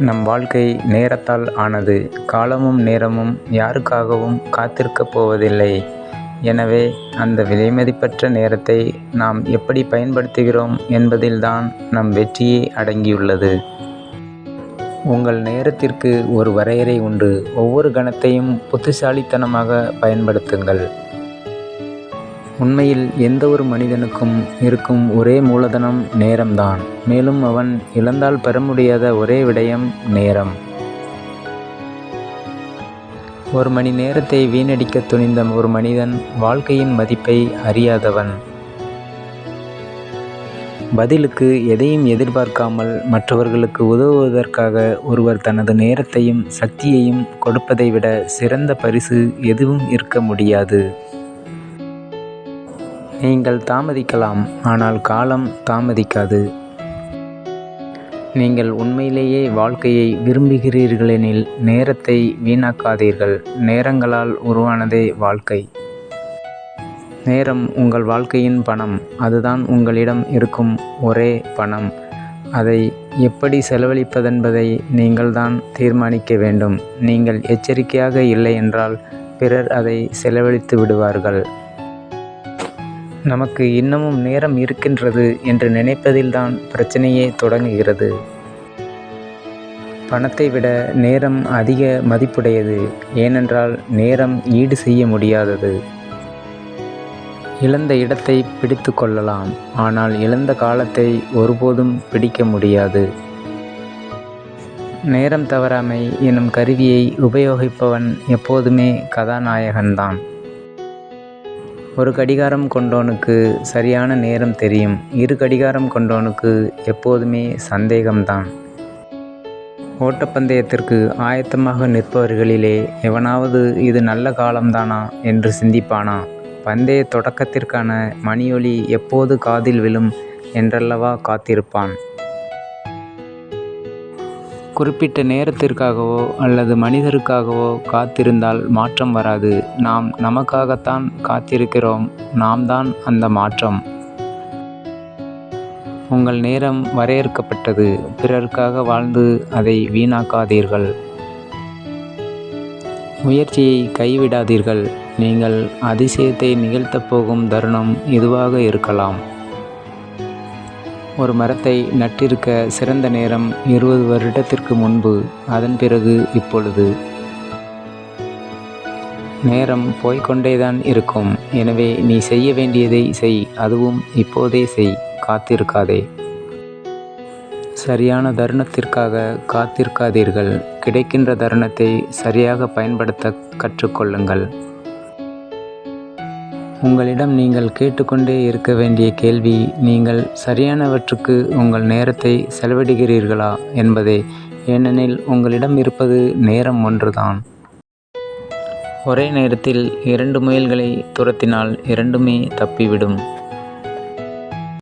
நம் வாழ்க்கை நேரத்தால் ஆனது. காலமும் நேரமும் யாருக்காகவும் காத்திருக்கப் போவதில்லை. எனவே அந்த விலைமதிப்பற்ற நேரத்தை நாம் எப்படி பயன்படுத்துகிறோம் என்பதில்தான் நம் வெற்றியே அடங்கியுள்ளது. உங்கள் நேரத்திற்கு ஒரு வரையறை உண்டு. ஒவ்வொரு கணத்தையும் புத்திசாலித்தனமாக பயன்படுத்துங்கள். உண்மையில் எந்த ஒரு மனிதனுக்கும் இருக்கும் ஒரே மூலதனம் நேரம்தான் மேலும் அவன் இழந்தால் பெற முடியாத ஒரே விடயம் நேரம். ஒரு மணி நேரத்தை வீணடிக்கத் துணிந்த ஒரு மனிதன் வாழ்க்கையின் மதிப்பை அறியாதவன். பதிலுக்கு எதையும் எதிர்பார்க்காமல் மற்றவர்களுக்கு உதவுவதற்காக ஒருவர் தனது நேரத்தையும் சக்தியையும் கொடுப்பதை விட சிறந்த பரிசு எதுவும் இருக்க முடியாது. நீங்கள் தாமதிக்கலாம். ஆனால் காலம் தாமதிக்காது. நீங்கள் உண்மையிலேயே வாழ்க்கையை விரும்புகிறீர்களெனில் நேரத்தை வீணாக்காதீர்கள். நேரங்களால் உருவானதே வாழ்க்கை. நேரம் உங்கள் வாழ்க்கையின் பணம். அதுதான் உங்களிடம் இருக்கும் ஒரே பணம். அதை எப்படி செலவழிப்பதென்பதை நீங்கள் தான் தீர்மானிக்க வேண்டும். நீங்கள் எச்சரிக்கையாக இல்லை என்றால் பிறர் அதை செலவழித்து விடுவார்கள் நமக்கு இன்னமும் நேரம் இருக்கின்றது என்று நினைப்பதில்தான் பிரச்சனையே தொடங்குகிறது. பணத்தை விட நேரம் அதிக மதிப்புடையது. ஏனென்றால் நேரம் ஈடு செய்ய முடியாதது. இழந்த இடத்தை பிடித்து கொள்ளலாம். ஆனால் இழந்த காலத்தை ஒருபோதும் பிடிக்க முடியாது. நேரம் தவறாமை எனும் கருவியை உபயோகிப்பவன் எப்போதுமே கதாநாயகன்தான் ஒரு கடிகாரம் கொண்டோனுக்கு சரியான நேரம் தெரியும். இரு கடிகாரம் கொண்டோனுக்கு எப்போதுமே சந்தேகம்தான் ஓட்டப்பந்தயத்திற்கு ஆயத்தமாக நிற்பவர்களிலே எவனாவது இது நல்ல காலம்தானா என்று சிந்திப்பானா? பந்தய தொடக்கத்திற்கான மணியொலி எப்போது காதில் விழும் என்றல்லவா காத்திருப்பான். குறிப்பிட்ட நேரத்திற்காகவோ அல்லது மனிதருக்காகவோ காத்திருந்தால் மாற்றம் வராது. நாம் நமக்காகத்தான் காத்திருக்கிறோம். நாம் தான் அந்த மாற்றம். உங்கள் நேரம் வரையறுக்கப்பட்டது. பிறருக்காக வாழ்ந்து அதை வீணாக்காதீர்கள். முயற்சியை கைவிடாதீர்கள். நீங்கள் அதிசயத்தை நிகழ்த்தப் போகும் தருணம் இதுவாக இருக்கலாம். ஒரு மரத்தை நட்டிருக்க சிறந்த நேரம் இருபது வருடத்திற்கு முன்பு. அதன் பிறகு இப்பொழுது. நேரம் போய்க் கொண்டேதான் இருக்கும். எனவே நீ செய்ய வேண்டியதை செய். அதுவும் இப்போதே செய். காத்திருக்காதே. சரியான தருணத்திற்காக காத்திருக்காதீர்கள். கிடைக்கின்ற தருணத்தை சரியாக பயன்படுத்தக் கற்றுக்கொள்ளுங்கள் உங்களிடம் நீங்கள் கேட்டுக்கொண்டே இருக்க வேண்டிய கேள்வி நீங்கள் சரியானவற்றுக்கு உங்கள் நேரத்தை செலவிடுகிறீர்களா என்பதே. ஏனெனில் உங்களிடம் இருப்பது நேரம் ஒன்றுதான். ஒரே நேரத்தில் இரண்டு முயல்களை துரத்தினால் இரண்டுமே தப்பிவிடும்.